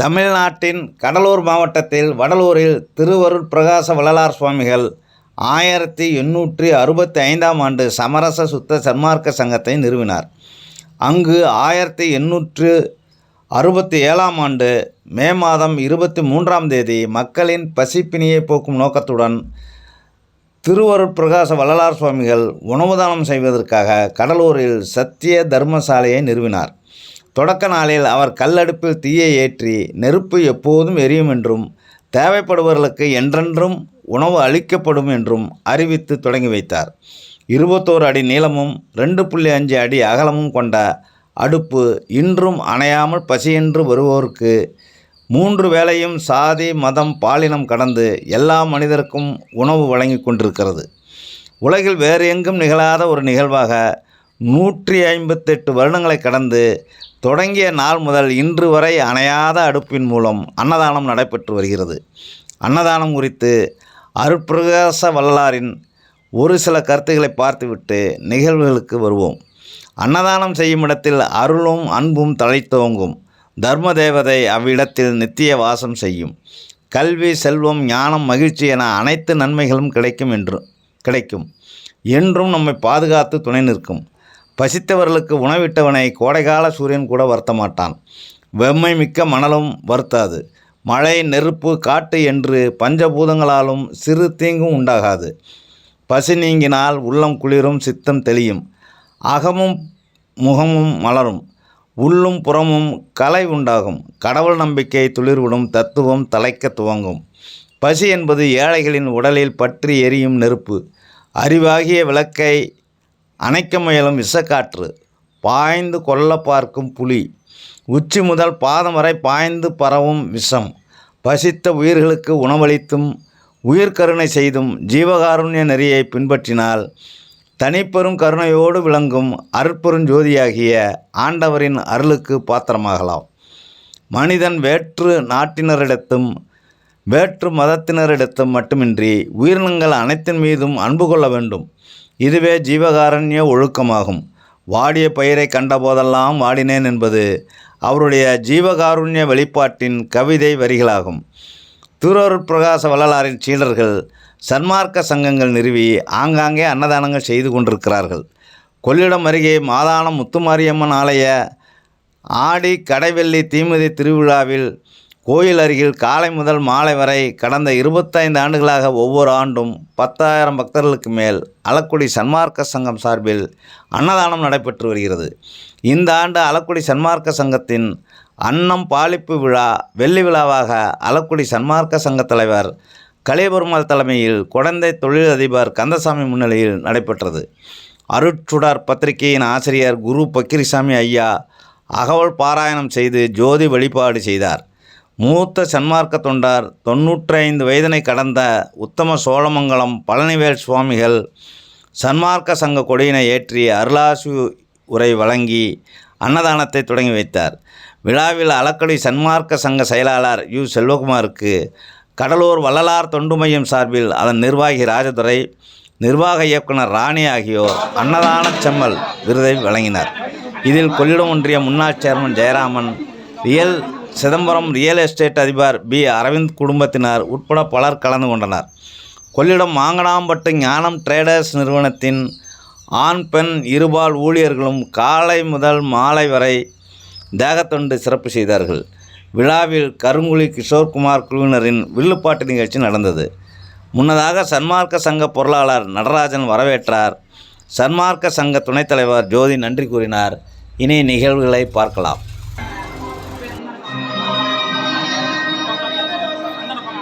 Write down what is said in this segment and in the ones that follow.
தமிழ்நாட்டின் கடலூர் மாவட்டத்தில் வடலூரில் திருவருட் பிரகாச வள்ளலார் சுவாமிகள் ஆயிரத்தி எண்ணூற்றி அறுபத்தி ஐந்தாம் ஆண்டு சமரச சுத்த சன்மார்க்க சங்கத்தை நிறுவினார். அங்கு ஆயிரத்தி எண்ணூற்று அறுபத்தி ஏழாம் ஆண்டு மே மாதம் இருபத்தி மூன்றாம் தேதி மக்களின் பசிப்பினியை போக்கும் நோக்கத்துடன் திருவருட் பிரகாச வள்ளலார் சுவாமிகள் உணவு தானம் செய்வதற்காக கடலூரில் சத்திய தர்மசாலையை நிறுவினார். தொடக்க நாளில் அவர் கல்லடுப்பில் தீயை ஏற்றி நெருப்பு எப்போதும் எரியும் என்றும் தேவைப்படுபவர்களுக்கு என்றென்றும் உணவு அளிக்கப்படும் என்றும் அறிவித்து தொடங்கி வைத்தார். இருபத்தோரு அடி நீளமும் ரெண்டு புள்ளி அஞ்சு அடி அகலமும் கொண்ட அடுப்பு இன்றும் அணையாமல் பசியென்று வருவோருக்கு மூன்று வேளையும் சாதி மதம் பாலினம் கடந்து எல்லா மனிதருக்கும் உணவு வழங்கி கொண்டிருக்கிறது. உலகில் வேறு எங்கும் நிகழாத ஒரு நிகழ்வாக நூற்றி ஐம்பத்தெட்டு வருடங்களை கடந்து தொடங்கிய நாள் முதல் இன்று வரை அணையாத அடுப்பின் மூலம் அன்னதானம் நடைபெற்று வருகிறது. அன்னதானம் குறித்து அருட்பிரகாச வள்ளலாரின் ஒரு சில கருத்துக்களை பார்த்துவிட்டு நிகழ்வுகளுக்கு வருவோம். அன்னதானம் செய்யும் இடத்தில் அருளும் அன்பும் தழைத்தோங்கும். தர்ம தேவதை அவ்விடத்தில் நித்திய வாசம் செய்யும். கல்வி செல்வம் ஞானம் மகிழ்ச்சி என அனைத்து நன்மைகளும் கிடைக்கும் என்று கிடைக்கும். என்றும் நம்மை பாதுகாத்து துணை நிற்கும். பசித்தவர்களுக்கு உணவிட்டவனை கோடைகால சூரியன் கூட வருத்த மாட்டான் வெம்மை மிக்க மணலும் வருத்தாது. மழை நெருப்பு காட்டு என்று பஞ்சபூதங்களாலும் சிறு தீங்கும் உண்டாகாது. பசி நீங்கினால் உள்ளம் குளிரும் சித்தம் தெளியும். அகமும் முகமும் மலரும். உள்ளும் புறமும் கலை உண்டாகும். கடவுள் நம்பிக்கை துளிர்விடும் தத்துவம் தலைக்க துவங்கும். பசி என்பது ஏழைகளின் உடலில் பற்றி எரியும் நெருப்பு. அறிவாகிய விளக்கை அணைக்க முயலும் விஷக்காற்று பாய்ந்து கொல்ல பார்க்கும் புலி. உச்சி முதல் பாதம் வரை பாய்ந்து பரவும் விஷம். பசித்த உயிர்களுக்கு உணவளித்தும் உயிர்கருணை செய்தும் ஜீவகாருண்ய நெறியை பின்பற்றினால் தனிப்பெரும் கருணையோடு விளங்கும் அருட்பெருஞ்சோதியாகிய ஆண்டவரின் அருளுக்கு பாத்திரமாகலாம். மனிதன் வேற்று நாட்டினரிடத்தும் வேற்று மதத்தினரிடத்தும் மட்டுமின்றி உயிரினங்கள் அனைத்தின் மீதும் அன்பு கொள்ள வேண்டும். இதுவே ஜீவகாரண்ய ஒழுக்கமாகும். வாடிய பயிரை கண்டபோதெல்லாம் வாடினேன் என்பது அவருடைய ஜீவகாருண்ய வெளிப்பாட்டின் கவிதை வரிகளாகும். திருவருட் பிரகாச வள்ளலாரின் சீடர்கள் சன்மார்க்க சங்கங்கள் நிறுவி ஆங்காங்கே அன்னதானங்கள் செய்து கொண்டிருக்கிறார்கள். கொள்ளிடம் அருகே மாதானம் முத்துமாரியம்மன் ஆலய ஆடி கடைவெள்ளி தீமிதி திருவிழாவில் கோயில் அருகில் காலை முதல் மாலை வரை கடந்த இருபத்தைந்து ஆண்டுகளாக ஒவ்வொரு ஆண்டும் பத்தாயிரம் பக்தர்களுக்கு மேல் அலக்குடி சன்மார்க்க சங்கம் சார்பில் அன்னதானம் நடைபெற்று வருகிறது. இந்த ஆண்டு அலக்குடி சன்மார்க்க சங்கத்தின் அன்னம் பாலிப்பு விழா வெள்ளி விழாவாக அலக்குடி சன்மார்க்க சங்க தலைவர் கலியபெருமாள் தலைமையில் குழந்தை தொழிலதிபர் கந்தசாமி முன்னிலையில் நடைபெற்றது. அருட்சுடர் பத்திரிகையின் ஆசிரியர் குரு பக்கிரிசாமி ஐயா அகவல் பாராயணம் செய்து ஜோதி வழிபாடு செய்தார். மூத்த சன்மார்க்க தொண்டார் தொன்னூற்றைந்து வயதினை கடந்த உத்தம சோழமங்கலம் பழனிவேல் சுவாமிகள் சன்மார்க்க சங்க கொடியினை ஏற்றி அருளாசு உரை வழங்கி அன்னதானத்தை தொடங்கி வைத்தார். விழாவில் அலக்கடி சன்மார்க்க சங்க செயலாளர் யு. செல்வகுமாருக்கு கடலூர் வள்ளலார் தொண்டு மையம் சார்பில் அதன் நிர்வாகி ராஜதுரை நிர்வாக இயக்குனர் ராணி ஆகியோர் அன்னதானச் செம்மல் விருதை வழங்கினர். இதில் கொள்ளிடம் ஒன்றிய முன்னாள் chairman Jayaraman real Chidambaram real estate அதிபர் பி. அரவிந்த் குடும்பத்தினர் உட்பட பலர் கலந்து கொண்டனர். கொள்ளிடம் மாங்கனாம்பட்டு ஞானம் ட்ரேடர்ஸ் நிறுவனத்தின் ஆண் பெண் இருபால் ஊழியர்களும் காலை முதல் மாலை வரை தேகத்தொண்டு சிறப்பு செய்தார்கள். விழாவில் கருங்குழி கிஷோர்குமார் குழுவினரின் வில்லுப்பாட்டு நிகழ்ச்சி நடந்தது. முன்னதாக சன்மார்க்க சங்க பொருளாளர் நடராஜன் வரவேற்றார். சன்மார்க்க சங்க துணைத் தலைவர் ஜோதி நன்றி கூறினார். இனி நிகழ்வுகளை பார்க்கலாம்.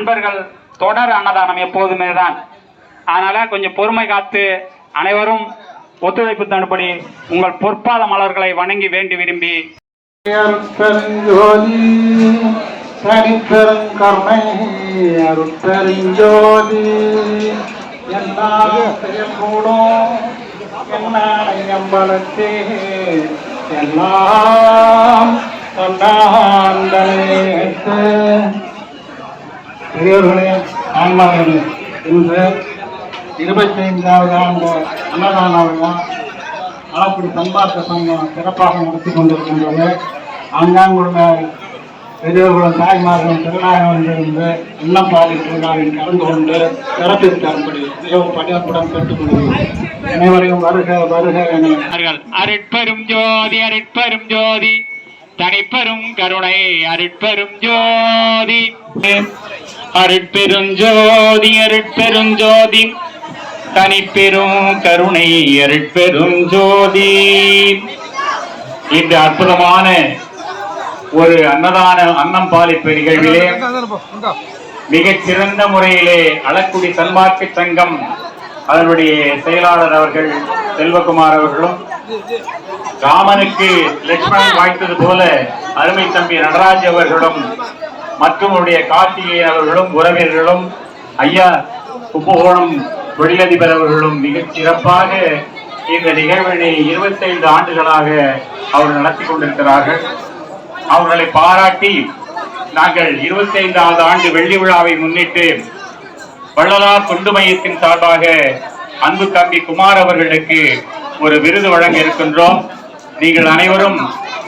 அன்பர்கள் தொடர் அன்னதானம் எப்போதுமே தான் அதனால கொஞ்சம் பொறுமை காத்து அனைவரும் ஒத்துழைப்பு தடுப்படி உங்கள் பொற்பாத மலர்களை வணங்கி வேண்டி விரும்பி. அருட்பெருஞ்சோதி அருட்பெருஞ்சோதி எல்லாம் செய்யக்கூடும் என்னம்பலத்தே எல்லாம் பெரியவர்களே ஆன்மாவர்களே இன்று இருபத்தைந்தாவது ஆண்டு அன்னதான விழா அளப்படி பண்பாட்டு சங்கம் சிறப்பாக நடத்தி கொண்டிருக்கின்றது. அங்காங்குள்ள பெரியவர்களும் தாய்மார்களும் திருநாயகம் வந்திருந்து இல்லம்பாடி கலந்து கொண்டு சிறப்பித்தார்படி தேவ பணியப்புடன் கேட்டுக்கொள்கிறேன் அனைவரையும் வருக வருக அருட்பெரும் ஜோதி அருட்பெரும் ஜோதி தனிப்பெரும் கருணை அருட்பெரும் ஜோதி. அருட்பெருஞ்சோதி அருட்பெருஞ்சோதி. தனிப்பெரும் கருணை அருட்பெருஞ்சோதி. இந்த அற்புதமான ஒரு அன்னதான அன்னம் பாலிப்பு நிகழ்விலே மிகச் சிறந்த முறையிலே அளக்குடி தன்மார்க்கு சங்கம் அதனுடைய செயலாளர் அவர்கள் செல்வகுமார் அவர்களும் ராமனுக்கு லட்சுமணன் வாய்த்தது போல அருமை தம்பி நடராஜ் அவர்களும் மற்றும் அவருடைய அவர்களும் உறவினர்களும் ஐயா கும்பகோணம் தொழிலதிபர் அவர்களும் மிகச் சிறப்பாக இந்த நிகழ்வினை இருபத்தைந்து ஆண்டுகளாக அவர்கள் நடத்தி கொண்டிருக்கிறார்கள். அவர்களை பாராட்டி நாங்கள் இருபத்தைந்தாவது ஆண்டு வெள்ளி விழாவை முன்னிட்டு வள்ளலார் தொண்டு மையத்தின் சார்பாக அன்பு தம்பி குமார் அவர்களுக்கு ஒரு விருது வழங்க இருக்கின்றோம். நீங்கள் அனைவரும்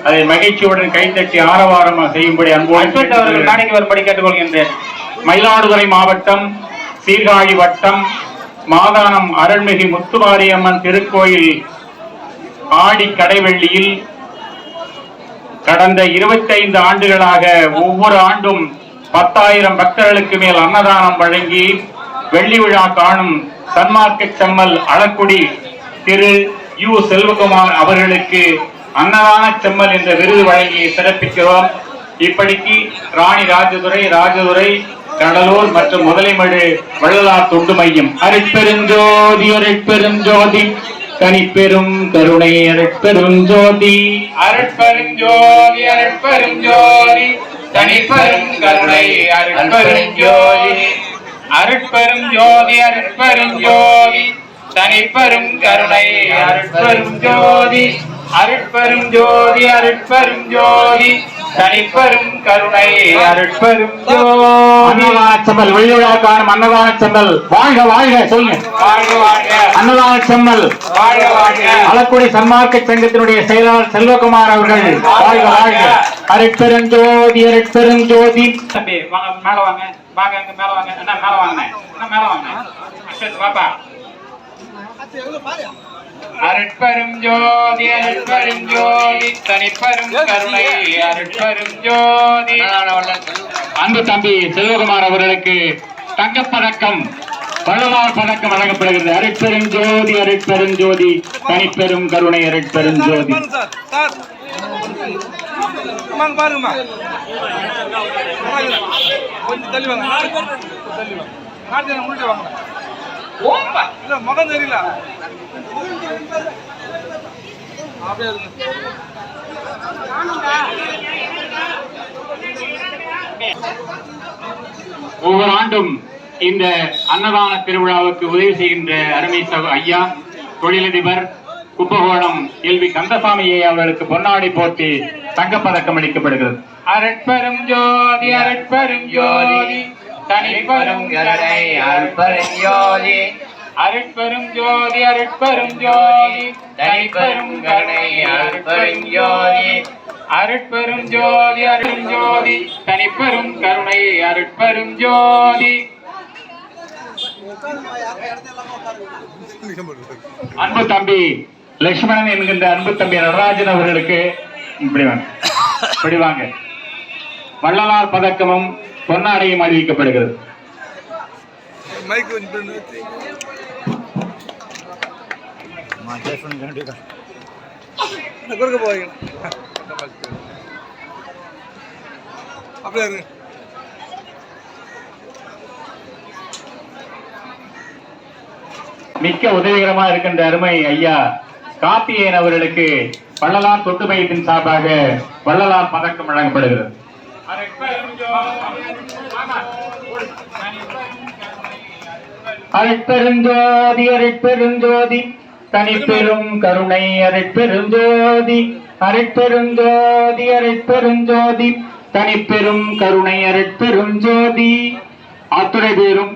அதை மகிழ்ச்சியுடன் கைத்தட்டி ஆரவாரம் செய்யும்படி அன்போடு அவர்கள் காணிக்கு வரும்படி கேட்டுக்கொள்கின்றேன். மயிலாடுதுறை மாவட்டம் சீர்காழி வட்டம் மாதானம் அருள்மிகு முத்துமாரியம்மன் திருக்கோயில் ஆடி கடைவெள்ளியில் கடந்த 25 ஆண்டுகளாக ஒவ்வொரு ஆண்டும் பத்தாயிரம் பக்தர்களுக்கு மேல் அன்னதானம் வழங்கி வெள்ளி விழா காணும் சன்மார்க்க செம்மல் அளக்குடி திரு யு செல்வகுமார் அவர்களுக்கு அன்னதான செம்மல் என்ற விருது வழங்கி சிறப்பிக்கிறோம். இப்படிக்கு ராணி ராஜதுரை ராஜதுரை கடலூர் மற்றும் முதலைமடு வள்ளலார் தொண்டு மையம். அருட்பெருஞ்சோதி அருட்பெருஞ்சோதி தனிப்பெரும் கருணை அருட்பெருஞ்சோதி. அருட்பெருஞ்சோதி அருட்பெருஞ்சோதி தனிப்பெரும் கருணை அருட்பெருஞ்சோதி. அருட்பெரும் ஜோதி தனிப்பெரும் கருணை அருட்பெரும் ஜோதி அருட்பெரும் ஜோதி அருட்பெரும் ஜோதி. தனிப்பெரும் கருணை அருட்பெரும் ஜோதி. அன்னதானச்சம்பல் வெள்ளிவிழா காணும் அன்னதானச்சம்பல் வாழ்க வாழ்க சொல்லுங்க. வாழ்க வாழ்க. அன்னதானச்சம்பல் வாழ்க வாழ்க. அளக்குடி சன்மார்க்க சங்கத்தினுடைய செயலாளர் செல்வகுமார் அவர்கள். வாழ்க வாழ்க அருட்பெருஞ்சோதி அருட்பெருஞ்சோதி தம்பி வாங்க மேல வாங்க. வாங்க மேல வாங்க. என்ன மேல வாங்க. என்ன மேல வாங்க. பாப்பா அருட்பெரும் ஜோதி அருட்பெரும் ஜோதி தனிப்பெரும் கருணை அருட்பெரும் ஜோதி. அன்பு தம்பி செல்வகுமார் அவர்களுக்கு தங்கப்பதக்கம் வள்ளலார் பதக்கம் வழங்கப்படுகிறது. அருட்பெரும் ஜோதி அருட்பெரும் ஜோதி தனிப்பெரும் கருணை அருட்பெரும் ஜோதி. பாருங்கம்மா. கொஞ்சம் தள்ளி வாங்க. தள்ளி வாங்க. முன்னாடி வாங்க. இல்ல முகம் தெரியல. அப்படியே ஒவ்வொரு ஆண்டும் இந்த அன்னதான திருவிழாவுக்கு உதவி செய்கின்ற அருமை சகோ ஐயா தொழிலதிபர் கும்பகோணம் எல்வி கந்தசாமி ஐயா அவர்களுக்கு பொன்னாடை போட்டி தங்கப்பதக்கம் அளிக்கப்படுகிறது. அரட்பெரும் ஜோதி அரட்பெரும் ஜோதி. தனிப்பெரும் கருணை அருட்பெரும் ஜோதி. அருட்பெரும் ஜோதி அருட்பெரும் ஜோதி. தனிப்பெரும் கருணை அருட்பெரும் ஜோதி. அருட்பெரும் ஜோதி அருள் ஜோதி. தனிப்பெரும் கருணை அருட்பெரும் ஜோதி. அன்பு தம்பி லட்சுமணன் என்கின்ற அன்பு தம்பி நடராஜன் அவர்களுக்கு இப்படி வாங்க. இப்படி வாங்க. வள்ளலார் பதக்கமும் பொன்னாடையும் அறிவிக்கப்படுகிறது. மிக்க உதவிகரமா இருக்கின்ற அருமை ஐயா காப்பியன் அவர்களுக்கு வள்ளலார் தொட்டு மையத்தின் சார்பாக வள்ளலார் பதக்கம் வழங்கப்படுகிறது. அரைப்பெருஞ்சோதி அரைப்பெருஞ்சோதி தனிப்பெரும் கருணை அரைப்பெருஞ்சோதி அரைப்பெருஞ்சோதி அரைப்பெருஞ்சோதி தனிப்பெரும் கருணை அரைப்பெருஞ்சோதி. அத்துணை பேரும்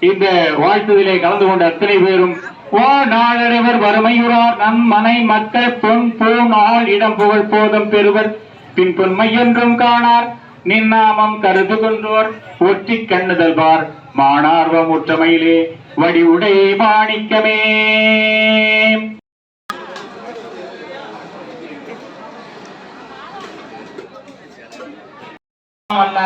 இந்த வாழ்த்துதலே கலந்து கொண்ட அத்தனை பேரும் ஓ நாளடைவர் வறுமையுறார் நம் மனை மக்கள் பொன் பூநாள் இடம் புகழ் போதம் பெறுவர். பின் பொன்மை என்றும் காணார் நின்னாமம் கருது கொண்டோர் ஒற்றி கண்ணுதல்வார் மானார்வம் மாணார்வம் உற்றமையிலே வடி உடை மாணிக்கமே. வல்ல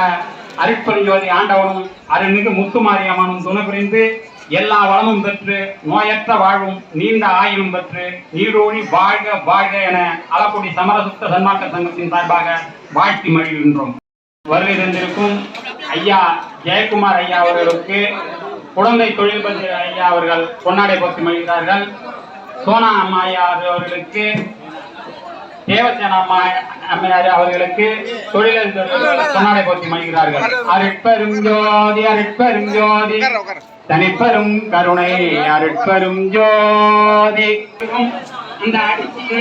அருட்பெருஞ்சோதி ஆண்டவனும் அருள்மிகு முத்துமாரியம்மனும் துணை புரிந்து எல்லா வளமும் பெற்று நோயற்ற வாழ்வும் நீண்ட ஆயுளும் பெற்று நீரோடி வாழ்க வாழ்க என அளப்பொடி சமரசுத்த சன்மார்க்க சங்கத்தின் சார்பாக வாழ்த்தி மகிழ்கின்றோம். வருகை தந்திருக்கும் ஐயா ஜெயக்குமார் ஐயா அவர்களுக்கு குழந்தை தொழில்பதி ஐயா அவர்கள் பொன்னாடை போட்டு மகிழ்கிறார்கள். சோனா அம்மா ஐயா அவர்களுக்கு தேவசேனா அம்மா அம்மையார் அவர்களுக்கு தொழிலதிபர் பொன்னாடை போத்தி மகிழ்கிறார்கள். அருட்பெரும் ஜோதி அருட்பெரும் ஜோதி. தனிப்பெரும் கருணை அருட்பெரும் ஜோதி. இந்த அடிச்சு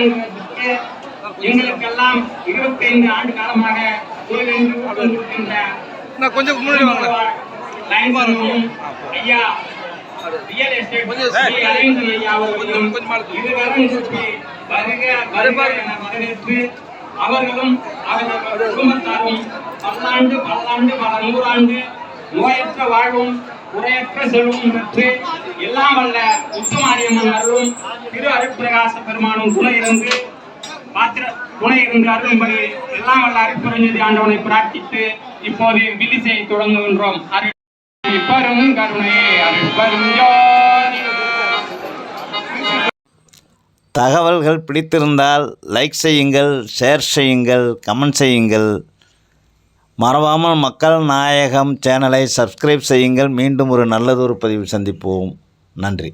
எங்களுக்கெல்லாம் இருபத்தைந்து ஆண்டு காலமாக நான் கொஞ்சம் முன்னாடி வாங்க லைன்மேனும் ஐயா ரியல் எஸ்டேட் அரவிந்தன் ஐயா அவர்களும் அவர்கள் குடும்பத்தாரும் பல்லாண்டு பல்லாண்டு பல நூறாண்டு நோயற்ற வாழ்வும் குறையற்ற செல்வம் பெற்று எல்லாம் வல்ல முத்துமாரியம்மன் அருளும் திரு அருட்பிரகாச பெருமானும் துணை இருந்து பாத்திர துணை இருந்தார்கள் என்பதை எல்லாம் வல்ல அருட்பெருஞ்சதி ஆண்டவனை பிரார்த்தித்து இப்போது வில்லிசை தொடங்குகின்றோம். அரு கருணை அருட்பெரும் தகவல்கள் பிடித்திருந்தால் லைக் செய்யுங்கள் ஷேர் செய்யுங்கள் கமெண்ட் செய்யுங்கள். மறவாமல் மக்கள் நாயகம் சேனலை சப்ஸ்கிரைப் செய்யுங்கள். மீண்டும் ஒரு நல்லதொரு பதிவு சந்திப்போம். நன்றி.